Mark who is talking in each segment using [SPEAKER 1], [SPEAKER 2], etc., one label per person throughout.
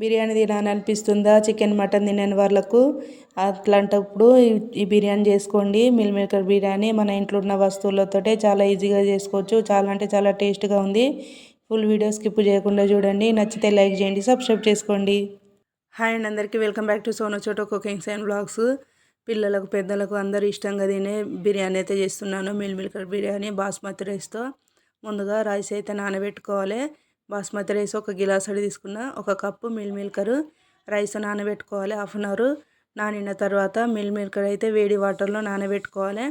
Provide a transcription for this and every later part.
[SPEAKER 1] బిర్యానీ తినాలని అనిపిస్తుందా? Chicken mutton తినని వాళ్ళకు? అట్లాంటప్పుడు ఈ బిర్యానీ చేసుకోండి. మిల్ మేకర్ బిర్యానీ మన ఇంట్లో ఉన్న వస్తువులతోటే చాలా ఈజీగా చేసుకోవచ్చు. చాలా అంటే చాలా టేస్ట్గా ఉంది. ఫుల్ వీడియో స్కిప్ చేయకుండా చూడండి. నచ్చితే లైక్ చేయండి సబ్స్క్రైబ్ చేసుకోండి. హాయ్ అండ్ అందరికీ. Welcome back to Sono Choto cookings and blogs పిల్లలకు పెద్దలకు అందరూ ఇష్టంగా తినే బిర్యానీ అయితే చేస్తున్నాను. మిల్ మిల్కర్ బిర్యానీ బాస్మతి రైస్తో ముందుగా రైస్ అయితే నానబెట్టుకోవాలి. బాస్మతి రైస్ ఒక గిలాసడి తీసుకున్న ఒక కప్పు మిల్ మిల్కర్ రైస్ నానబెట్టుకోవాలి హాఫ్ అన్ అవర్. నానిన తర్వాత మిల్ మిల్కర్ అయితే వేడి వాటర్లో నానబెట్టుకోవాలి.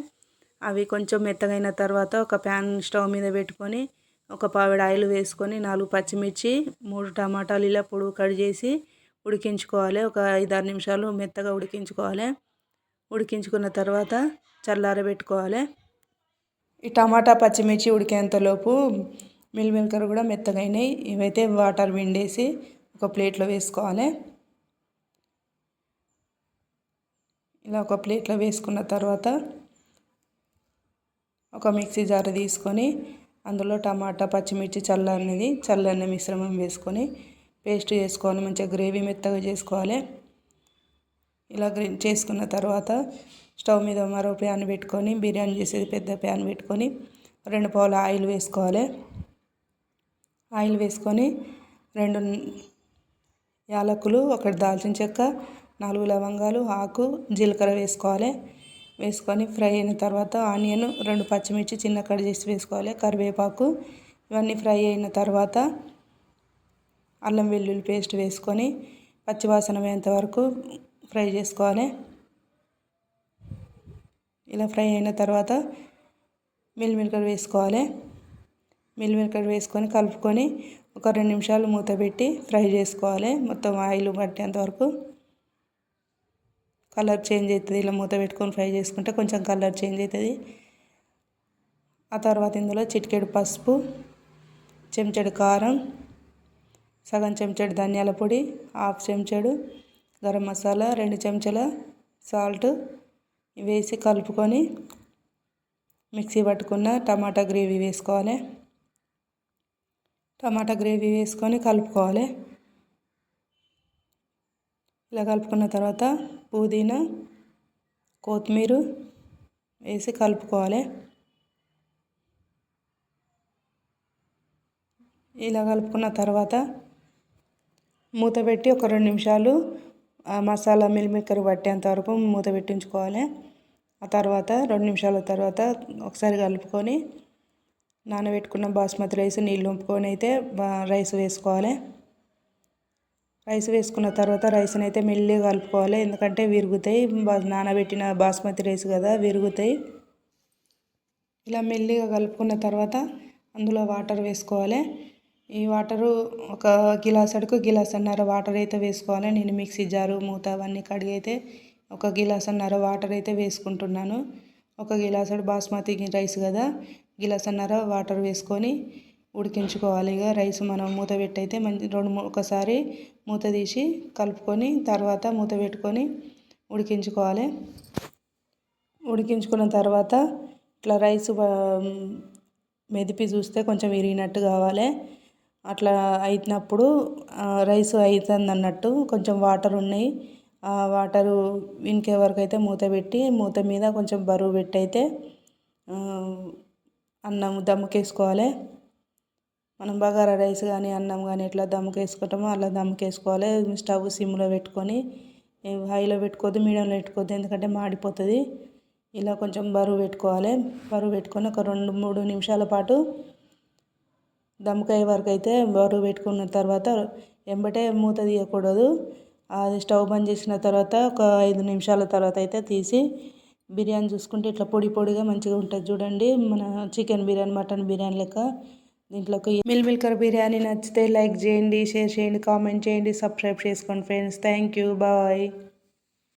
[SPEAKER 1] అవి కొంచెం మెత్తగైన తర్వాత ఒక ప్యాన్ స్టవ్ మీద పెట్టుకొని ఒక పావిడ ఆయిల్ వేసుకొని నాలుగు పచ్చిమిర్చి మూడు టమాటాలు ఇలా పొడుగు కట్ చేసి ఉడికించుకోవాలి. ఒక ఐదారు నిమిషాలు మెత్తగా ఉడికించుకోవాలి. ఉడికించుకున్న తర్వాత చల్లారబెట్టుకోవాలి. ఈ టమాటా పచ్చిమిర్చి ఉడికేంతలోపు మిల్ మేకర్ కూడా మెత్తగా అయినాయి. ఇవైతే వాటర్ విండేసి ఒక ప్లేట్లో వేసుకోవాలి. ఇలా ఒక ప్లేట్లో వేసుకున్న తర్వాత ఒక మిక్సీ జార్ తీసుకొని అందులో టమాటా పచ్చిమిర్చి చల్లన్నది చల్లని మిశ్రమం వేసుకొని పేస్ట్ చేసుకోవాలి. మంచిగా గ్రేవీ మెత్తగా చేసుకోవాలి. ఇలా చేసుకున్న తర్వాత స్టవ్ మీద మరో ప్యాన్ పెట్టుకొని బిర్యానీ చేసేది పెద్ద ప్యాన్ పెట్టుకొని రెండు పావుల ఆయిల్ వేసుకోవాలి. ఆయిల్ వేసుకొని రెండు యాలకులు ఒకటి దాల్చిన చెక్క నాలుగు లవంగాలు ఆకు జీలకర్ర వేసుకోవాలి. వేసుకొని ఫ్రై అయిన తర్వాత ఆనియన్ రెండు పచ్చిమిర్చి చిన్న కట్ చేసి వేసుకోవాలి. కరివేపాకు ఇవన్నీ ఫ్రై అయిన తర్వాత అల్లం వెల్లుల్లి పేస్ట్ వేసుకొని పచ్చివాసన పోయేంత వరకు ఫ్రై చేసుకోవాలి. ఇలా ఫ్రై అయిన తర్వాత మిల్మిల్కర్ వేసుకోవాలి. మిల్ మిల్కర్ వేసుకొని కలుపుకొని ఒక రెండు నిమిషాలు మూత పెట్టి ఫ్రై చేసుకోవాలి. మొత్తం ఆయిల్ పట్టేంత వరకు కలర్ చేంజ్ అవుతుంది. ఇలా మూత పెట్టుకొని ఫ్రై చేసుకుంటే కొంచెం కలర్ చేంజ్ అవుతుంది. ఆ తర్వాత ఇందులో చిటికెడు పసుపు చెంచడు కారం సగం చెంచాడు ధనియాల పొడి హాఫ్ చెంచాడు గరం మసాలా రెండు చెంచాల సాల్ట్ వేసి కలుపుకొని మిక్సీ పట్టుకున్న టమాటా గ్రేవీ వేసుకోవాలి. టమాటా గ్రేవీ వేసుకొని కలుపుకోవాలి. ఇలా కలుపుకున్న తర్వాత పుదీనా కొత్తిమీర వేసి కలుపుకోవాలి. ఇలా కలుపుకున్న తర్వాత మూత పెట్టి ఒక రెండు నిమిషాలు మసాలా మిల్మిక్కర్ పట్టేంత వరకు మూత పెట్టించుకోవాలి. ఆ తర్వాత రెండు నిమిషాల తర్వాత ఒకసారి కలుపుకొని నానబెట్టుకున్న బాస్మతి రైస్ నీళ్ళు ఉంపుకొని అయితే రైస్ వేసుకోవాలి. రైస్ వేసుకున్న తర్వాత రైస్ని అయితే మెల్లిగా కలుపుకోవాలి. ఎందుకంటే విరుగుతాయి. నానబెట్టిన బాస్మతి రైస్ కదా విరుగుతాయి. ఇలా మెల్లిగా కలుపుకున్న తర్వాత అందులో వాటర్ వేసుకోవాలి. ఈ వాటరు ఒక గిలాస్ అడుగు గిలాస్ అన్నర వాటర్ అయితే వేసుకోవాలి. నేను మిక్సీ జారు మూత అవన్నీ కడిగి అయితే ఒక గిలాస్ అన్నర వాటర్ అయితే వేసుకుంటున్నాను. ఒక గిలాసడు బాస్మతి రైస్ కదా. గిలాస్ అన్నర వాటర్ వేసుకొని ఉడికించుకోవాలి. ఇక రైస్ మనం మూత పెట్టయితే మంచి రెండు ఒకసారి మూత తీసి కలుపుకొని తర్వాత మూత పెట్టుకొని ఉడికించుకోవాలి. ఉడికించుకున్న తర్వాత ఇట్లా రైస్ మెదిపి చూస్తే కొంచెం విరిగినట్టు కావాలి. అట్లా అయినప్పుడు రైస్ అవుతుంది అన్నట్టు కొంచెం వాటర్ ఉన్నాయి. ఆ వాటరు ఇంకే వరకు అయితే మూత పెట్టి మూత మీద కొంచెం బరువు పెట్టి అయితే అన్నం దమ్ముకేసుకోవాలి. మనం బగారా రైస్ కానీ అన్నం కానీ ఎట్లా దమ్ముకేసుకుంటామో అలా దమ్ముకేసుకోవాలి. స్టవ్ సిమ్లో పెట్టుకొని హైలో పెట్టుకోవద్దు మీడియంలో పెట్టుకోవద్దు ఎందుకంటే మాడిపోతుంది. ఇలా కొంచెం బరువు పెట్టుకోవాలి. బరువు పెట్టుకొని ఒక రెండు మూడు నిమిషాల పాటు దమ్ముకాయ వరకు అయితే బరువు పెట్టుకున్న తర్వాత ఎంబటే మూత తీయకూడదు. అది స్టవ్ బంద్ చేసిన తర్వాత ఒక ఐదు నిమిషాల తర్వాత అయితే తీసి బిర్యానీ చూసుకుంటే ఇట్లా పొడి పొడిగా మంచిగా ఉంటుంది చూడండి. మన చికెన్ బిర్యానీ మటన్ బిర్యానీ లెక్క. దీంట్లోకి మిల్ మిల్కర్ బిర్యానీ నచ్చితే లైక్ చేయండి షేర్ చేయండి కామెంట్ చేయండి సబ్స్క్రైబ్ చేసుకోండి ఫ్రెండ్స్. Thank you. బాయ్.